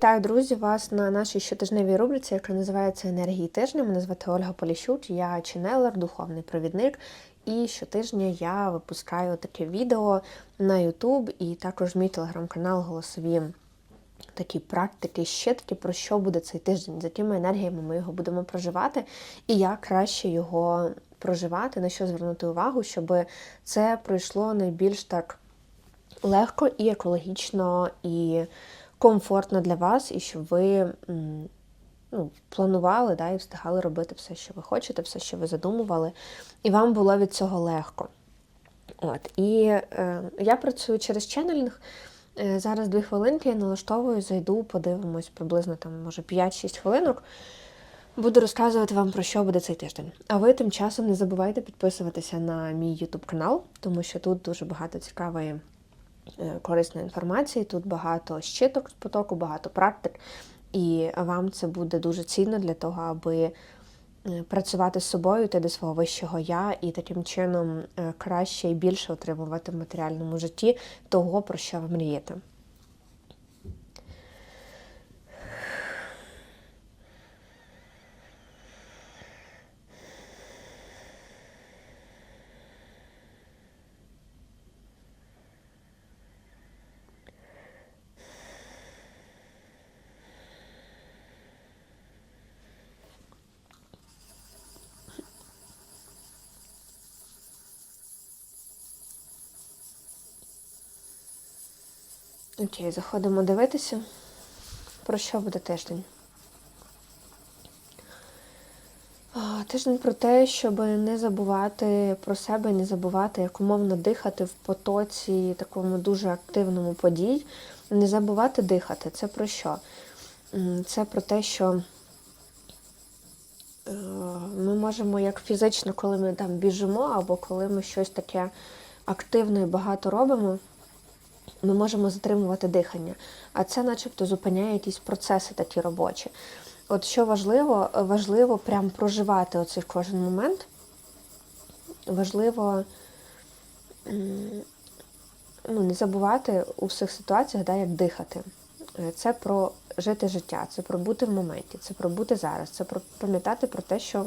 Вітаю, друзі, вас на нашій щотижневій рубриці, яка називається Енергії тижня. Мене звати Ольга Поліщук, я ченелер, духовний провідник. І щотижня я випускаю таке відео на YouTube і також мій телеграм-канал Голосові такі практики, щитки, про що буде цей тиждень, з якими енергіями ми його будемо проживати, і як краще його проживати, на що звернути увагу, щоб це пройшло найбільш так легко і екологічно, і комфортно для вас, і щоб ви ну, планували да, і встигали робити все, що ви хочете, все, що ви задумували, і вам було від цього легко. От. І е, я працюю через ченнелінг. Е, зараз дві хвилинки я налаштовую, зайду, подивимось приблизно там, може, 5-6 хвилинок. Буду розказувати вам про що буде цей тиждень. А ви тим часом не забувайте підписуватися на мій YouTube канал, тому що тут дуже багато цікавої корисної інформації, тут багато щиток з потоку, багато практик, і вам це буде дуже цінно для того, аби е, працювати з собою, йти до свого вищого я, і таким чином краще і більше отримувати в матеріальному житті того, про що ви мрієте. Окей, заходимо дивитися, про що буде тиждень. Тиждень про те, щоб не забувати про себе, не забувати, як умовно дихати в потоці, такому дуже активному подій. Не забувати дихати. Це про що? Це про те, що е, ми можемо як фізично, коли ми там біжимо, або коли ми щось таке активне і багато робимо ми можемо затримувати дихання, а це начебто зупиняє якісь процеси такі робочі. От що важливо, важливо прям проживати оцей кожен момент. Важливо ну, не забувати у всіх ситуаціях, да, як дихати. Це про жити життя, це про бути в моменті, це про бути зараз, це про пам'ятати про те, що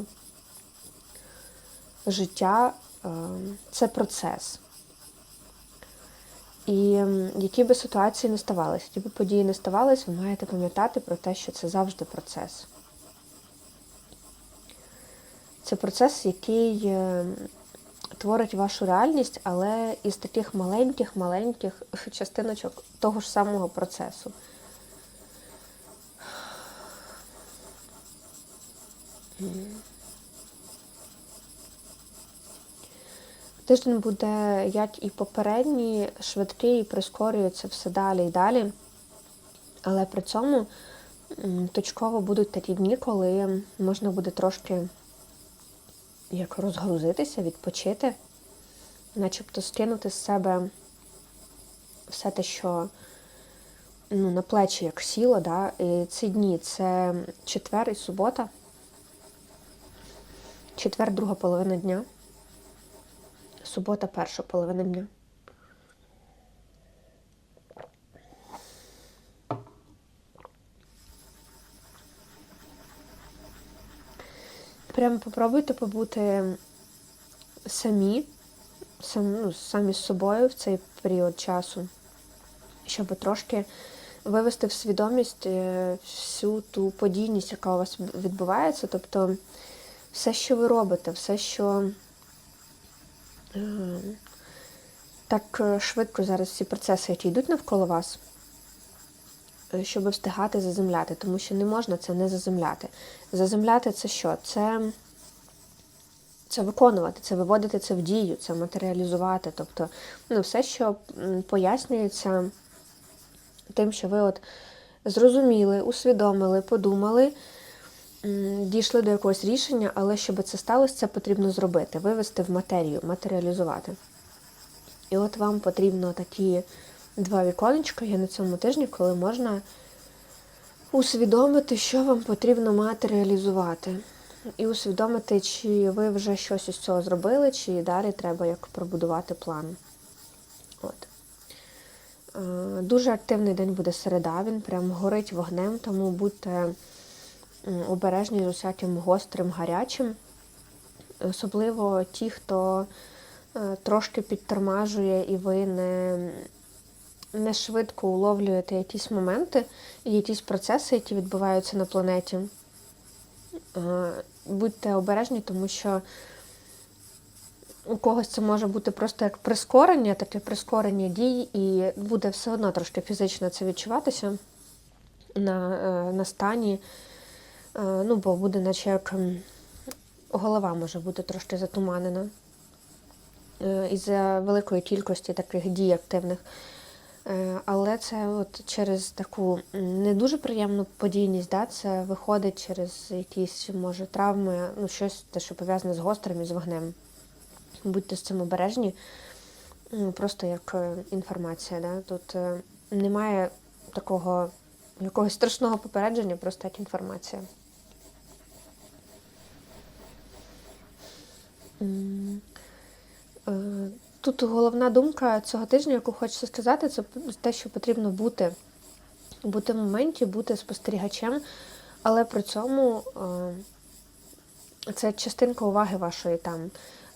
життя це процес. І які би ситуації не ставалися, які би події не ставалися, ви маєте пам'ятати про те, що це завжди процес. Це процес, який е, творить вашу реальність, але із таких маленьких-маленьких частиночок того ж самого процесу. Тиждень буде, як і попередній, швидкий і прискорюється все далі і далі. Але при цьому точково будуть такі дні, коли можна буде трошки як розгрузитися, відпочити, начебто скинути з себе все те, що ну, на плечі як сіло. Да? І ці дні це четвер і субота, четвер, друга половина дня субота, перша половина дня. Прямо попробуйте побути самі, сам, ну, самі з собою в цей період часу, щоб трошки вивести в свідомість е, всю ту подійність, яка у вас відбувається. Тобто все, що ви робите, все, що так е, швидко зараз всі процеси, які йдуть навколо вас, е, щоб встигати заземляти, тому що не можна це не заземляти. Заземляти це що? Це це виконувати, це виводити це в дію, це матеріалізувати. Тобто ну, все, що пояснюється тим, що ви от зрозуміли, усвідомили, подумали дійшли до якогось рішення, але щоб це сталося, це потрібно зробити, вивести в матерію, матеріалізувати. І от вам потрібно такі два віконечка є на цьому тижні, коли можна усвідомити, що вам потрібно матеріалізувати. І усвідомити, чи ви вже щось із цього зробили, чи далі треба як пробудувати план. От. Е, Дуже активний день буде середа, він прям горить вогнем, тому будьте обережні з усяким гострим, гарячим. Особливо ті, хто е, трошки підтормажує і ви не, не швидко уловлюєте якісь моменти і якісь процеси, які відбуваються на планеті. Е, Будьте обережні, тому що у когось це може бути просто як прискорення, таке прискорення дій, і буде все одно трошки фізично це відчуватися на, е, на стані. Е, Ну, бо буде, наче як голова може бути трошки затуманена е, із-за великої кількості таких дій активних. Е, Але це от через таку не дуже приємну подійність, да, це виходить через якісь, може, травми, ну, щось те, що пов'язане з гострим і з вогнем. Будьте з цим обережні, Ну, просто як інформація. Да? Тут немає такого якогось страшного попередження, просто як інформація. М, е, Тут головна думка цього тижня, яку хочеться сказати, це те, що потрібно бути. Бути в моменті, бути спостерігачем, але при цьому е, це частинка уваги вашої там.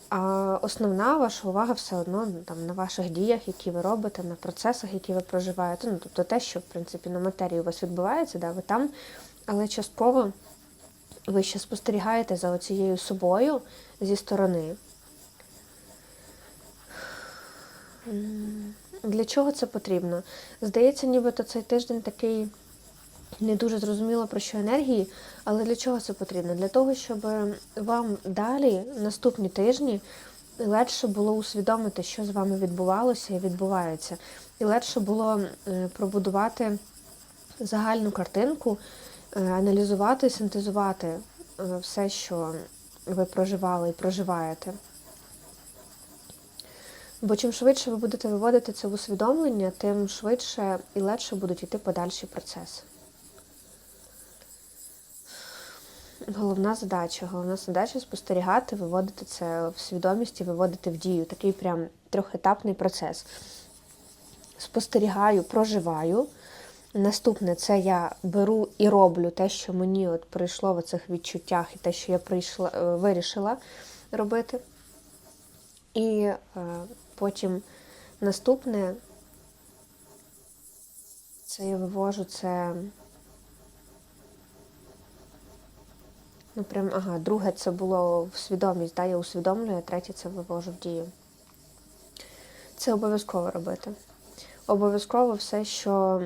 А основна ваша увага все одно ну, там, на ваших діях, які ви робите, на процесах, які ви проживаєте. Ну, тобто те, що в принципі на матерії у вас відбувається, да, ви там, але частково ви ще спостерігаєте за оцією собою зі сторони. Для чого це потрібно? Здається, нібито цей тиждень такий не дуже зрозуміло про що енергії, але для чого це потрібно? Для того, щоб вам далі, наступні тижні, легше було усвідомити, що з вами відбувалося і відбувається. І легше було е, пробудувати загальну картинку, е, аналізувати, синтезувати е, все, що ви проживали і проживаєте. Бо чим швидше ви будете виводити це в усвідомлення, тим швидше і легше будуть йти подальші процеси. Головна задача. Головна задача спостерігати, виводити це в свідомість і виводити в дію. Такий прям трьохетапний процес. Спостерігаю, проживаю. Наступне це я беру і роблю те, що мені от прийшло в цих відчуттях, і те, що я прийшла, е, вирішила робити. І е, потім наступне це я вивожу це. Ну, прям, ага, друге це було в свідомість, да, я усвідомлюю, а третє це вивожу в дію. Це обов'язково робити. Обов'язково все, що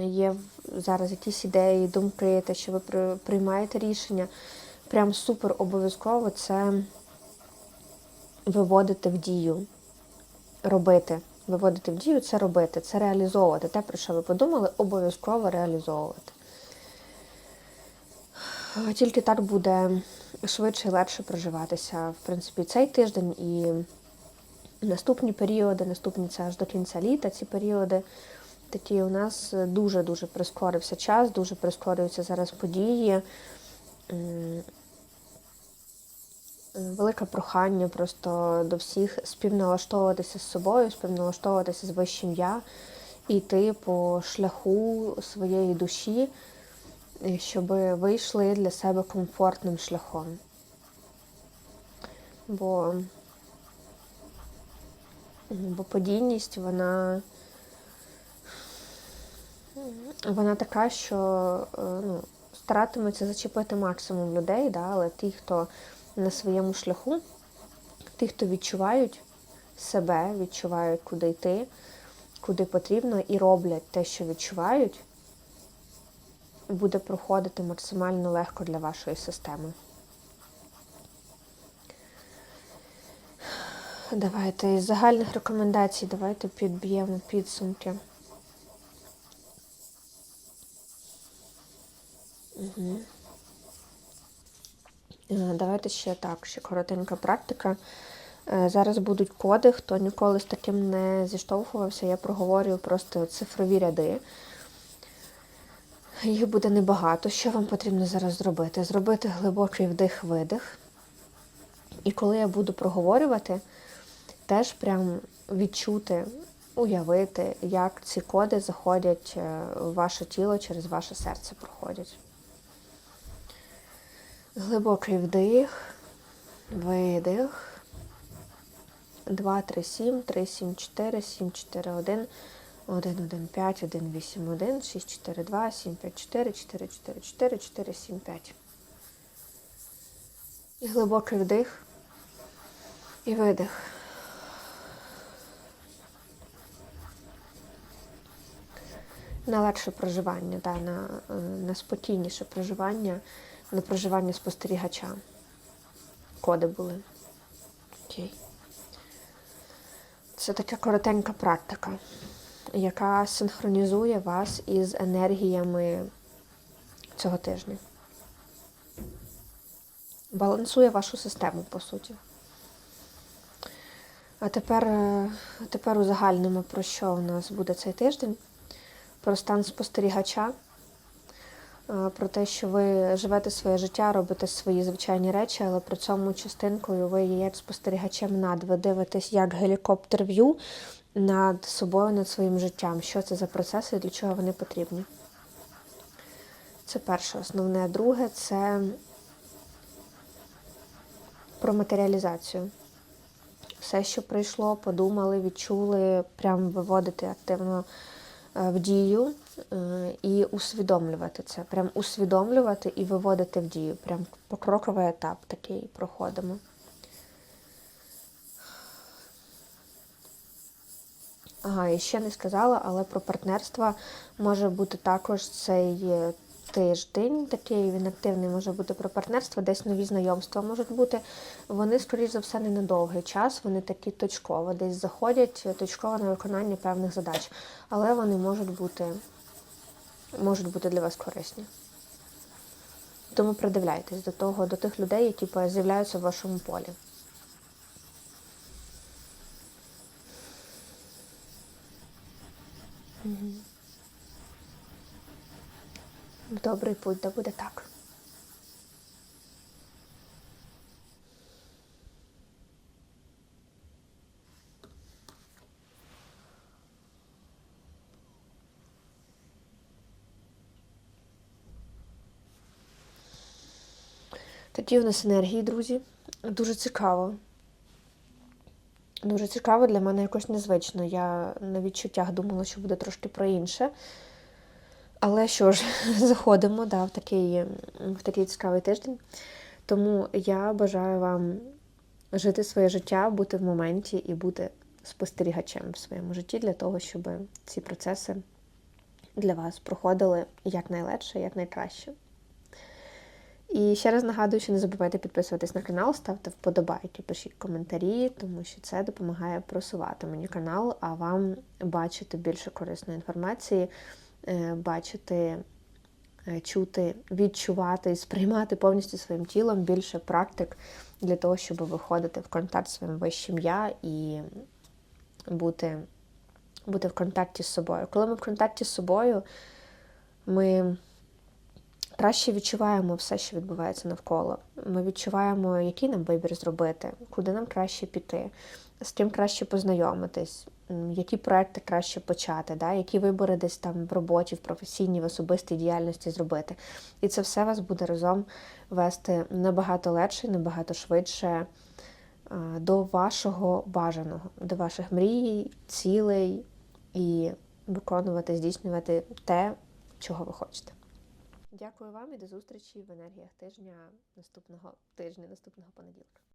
є зараз якісь ідеї, думки, те, що ви приймаєте рішення, прям супер обов'язково це виводити в дію, робити. Виводити в дію це робити, це реалізовувати. Те, про що ви подумали, обов'язково реалізовувати. Тільки так буде швидше і легше проживатися, в принципі, цей тиждень і наступні періоди, наступні це аж до кінця літа, ці періоди такі у нас дуже-дуже прискорився час, дуже прискорюються зараз події. Велике прохання просто до всіх співналаштовуватися з собою, співналаштовуватися з вищим я, і йти по шляху своєї душі, щоб ви йшли для себе комфортним шляхом. Бо, бо подійність, вона, вона така, що е, ну, старатиметься зачепити максимум людей, да, але ті, хто на своєму шляху, ті, хто відчувають себе, відчувають, куди йти, куди потрібно, і роблять те, що відчувають, буде проходити максимально легко для вашої системи. Давайте із загальних рекомендацій давайте підб'ємо підсумки. Давайте ще так, ще коротенька практика. Е, Зараз будуть коди, хто ніколи з таким не зіштовхувався, я проговорюю просто цифрові ряди. Їх буде небагато. Що вам потрібно зараз зробити? Зробити глибокий вдих-видих. І коли я буду проговорювати, теж прям відчути уявити, як ці коди заходять е, в ваше тіло через ваше серце проходять. Глибокий вдих, видих. 2, 3, 7, 3, 7, 4, 7, 4, 1, 1, 1, 5, 1, 8, 1, 6, 4, 2, 7, 5, 4, 4, 4, 4, 4, 7, 5. І глибокий вдих. І видих. На легше проживання, да, на, е, на спокійніше проживання, на проживання спостерігача. Коди були. Окей. Це така коротенька практика, яка синхронізує вас із енергіями цього тижня. Балансує вашу систему, по суті. А тепер, е, тепер узагальнимо, про що у нас буде цей тиждень. Про стан спостерігача, про те, що ви живете своє життя, робите свої звичайні речі, але при цьому частинкою ви є спостерігачем над. Ви дивитесь як гелікоптер в'ю над собою, над своїм життям. Що це за процеси і для чого вони потрібні? Це перше, основне. Друге це про матеріалізацію. Все, що прийшло, подумали, відчули, прям виводити активно е, в дію е, і усвідомлювати це. Прям усвідомлювати і виводити в дію. Прям покроковий етап такий проходимо. Ага, і ще не сказала, але про партнерство може бути також цей е, тиждень, такий він активний може бути про партнерство, десь нові знайомства можуть бути. Вони, скоріш за все, не на довгий час, вони такі точково, десь заходять точково на виконання певних задач. Але вони можуть бути, можуть бути для вас корисні. Тому придивляйтесь до того, до тих людей, які з'являються в вашому полі. Добрий путь, да буде так. Такі у нас енергії, друзі. Дуже цікаво. Дуже цікаво для мене якось незвично. Я на відчуттях думала, що буде трошки про інше. Але що ж, заходимо да, в, такий, в такий цікавий тиждень. Тому я бажаю вам жити своє життя, бути в моменті і бути спостерігачем в своєму житті для того, щоб ці процеси для вас проходили якнайлегше, якнайкраще. І ще раз нагадую, що не забувайте підписуватись на канал, ставте вподобайки, пишіть коментарі, тому що це допомагає просувати мені канал, а вам бачити більше корисної інформації. Е, бачити, е, чути, відчувати і сприймати повністю своїм тілом більше практик для того, щоб виходити в контакт з своїм вищим я і бути, бути в контакті з собою. Коли ми в контакті з собою, ми краще відчуваємо все, що відбувається навколо. Ми відчуваємо, який нам вибір зробити, куди нам краще піти, з ким краще познайомитись, які проекти краще почати, да? які вибори десь там в роботі, в професійній, в особистій діяльності зробити. І це все вас буде разом вести набагато легше, набагато швидше до вашого бажаного, до ваших мрій, цілей і виконувати, здійснювати те, чого ви хочете. Дякую вам і до зустрічі в енергіях тижня наступного тижня, наступного понеділка.